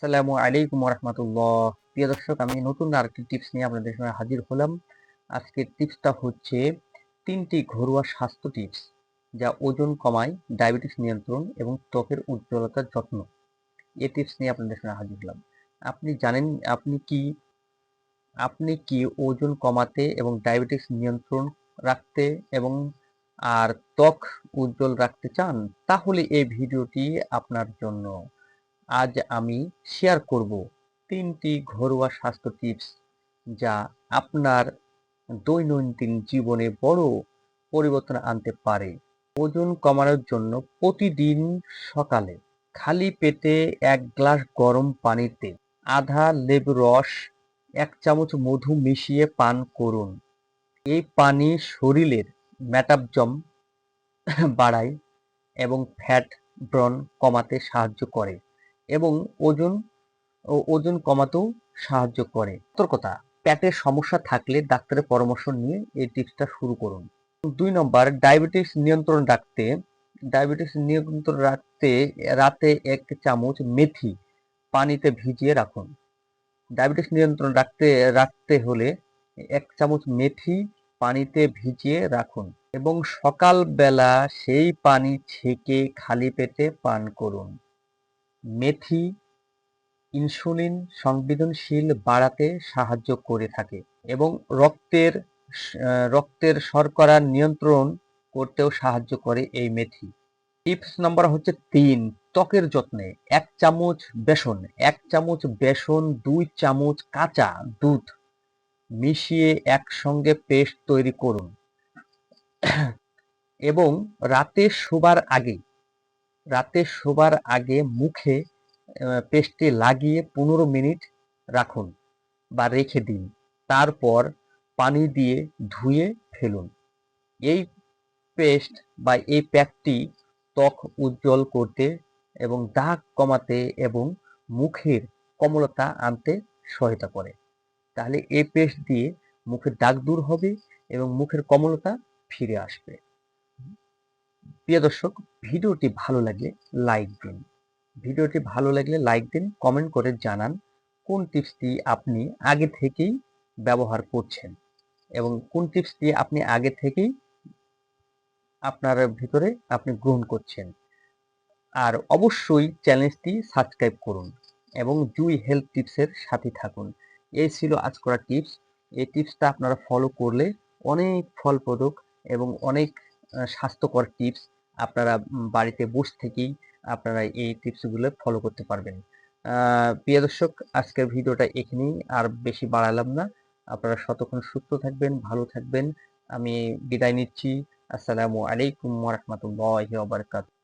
আসসালামু আলাইকুম রহমতুল্লাহ প্রিয় দর্শক, আমি নতুন আরেকটি টিপস নিয়ে আপনাদের সামনে হাজির হলাম। আজকের টিপসটা হচ্ছে তিনটি ঘরোয়া স্বাস্থ্য টিপস যা ওজন কমায় ডায়াবেটিস নিয়ন্ত্রণ এবং ত্বকের উজ্জ্বলতার যত্ন। এ টিপস নিয়ে আপনাদের সামনে হাজির হলাম। আপনি জানেন আপনি কি আপনি কি ওজন কমাতে এবং ডায়াবেটিস নিয়ন্ত্রণ রাখতে এবং আর ত্বক উজ্জ্বল রাখতে চান? তাহলে এই ভিডিওটি আপনার জন্য। আজ আমি শেয়ার করব তিনটি ঘরোয়া স্বাস্থ্য টিপস যা আপনার দৈনন্দিন জীবনে বড় পরিবর্তন আনতে পারে। ওজন কমানোর জন্য প্রতিদিন সকালে খালি পেটে এক গ্লাস গরম পানিতে আধা লেবু রস, এক চামচ মধু মিশিয়ে পান করুন। এই পানি শরীরের মেটাবজম বাড়ায় এবং ফ্যাট ব্রণ কমাতে সাহায্য করে। এবং ওজন, ও ওজন কমাতেও সাহায্য করে। সতর্কতা, পেটের সমস্যা থাকলে ডাক্তারের পরামর্শ নিয়ে এই টিপসটা শুরু করুন। দুই নম্বর, ডায়াবেটিস নিয়ন্ত্রণ রাখতে, ডায়াবেটিস নিয়ন্ত্রণ রাখতে রাতে এক চামচ মেথি পানিতে ভিজিয়ে রাখুন। ডায়াবেটিস নিয়ন্ত্রণ রাখতে রাখতে হলে এক চামচ মেথি পানিতে ভিজিয়ে রাখুন এবং সকালবেলা সেই পানি ছেঁকে খালি পেটে পান করুন। মেথি ইনসুলিন সংবেদনশীল বাড়াতে সাহায্য করে থাকে এবং রক্তের রক্তের শর্করা নিয়ন্ত্রণ করতেও সাহায্য করে এই মেথি। টিপস নাম্বার হচ্ছে তিন, ত্বকের যত্নে এক চামচ বেসন, এক চামচ বেসন, দুই চামচ কাঁচা দুধ মিশিয়ে একসঙ্গে পেস্ট তৈরি করুন। এবং রাতে শোবার আগে রাতে শোবার আগে মুখে পেস্টটি লাগিয়ে পনেরো মিনিট রাখুন বা রেখে দিন। তারপর পানি দিয়ে ধুয়ে ফেলুন। এই পেস্ট বা এই প্যাকটি ত্বক উজ্জ্বল করতে এবং দাগ কমাতে এবং মুখের কমলতা আনতে সহায়তা করে। তাহলে এই পেস্ট দিয়ে মুখের দাগ দূর হবে এবং মুখের কমলতা ফিরে আসবে। প্রিয় দর্শক, ভিডিওটি ভালো লাগলে লাইক দিন। ভিডিওটি ভালো লাগলে লাইক দিন কমেন্ট করে জানান কোন টিপসটি আপনি আগে থেকেই ব্যবহার করছেন এবং কোন টিপসটি আপনি আগে থেকেই আপনার ভিতরে আপনি গ্রহণ করছেন। আর অবশ্যই চ্যানেলটি সাবস্ক্রাইব করুন এবং জুই হেলথ টিপসের সাথে থাকুন। এই ছিল আজ করা টিপস এই টিপসটা আপনারা ফলো করলে অনেক ফলপ্রদক এবং অনেক স্বাস্থ্যকর টিপস আপনারা বাড়িতে বসে থেকেই আপনারা এই টিপসগুলো ফলো করতে পারবেন। প্রিয় দর্শক, আজকের ভিডিওটা এখানেই, আর বেশি বাড়ালাম না। আপনারা শতক্ষণ সুস্থ থাকবেন, ভালো থাকবেন। আমি বিদায় নিচ্ছি। আসসালামু আলাইকুম ওয়া রাহমাতুল্লাহি ওয়া বারাকাতুহু।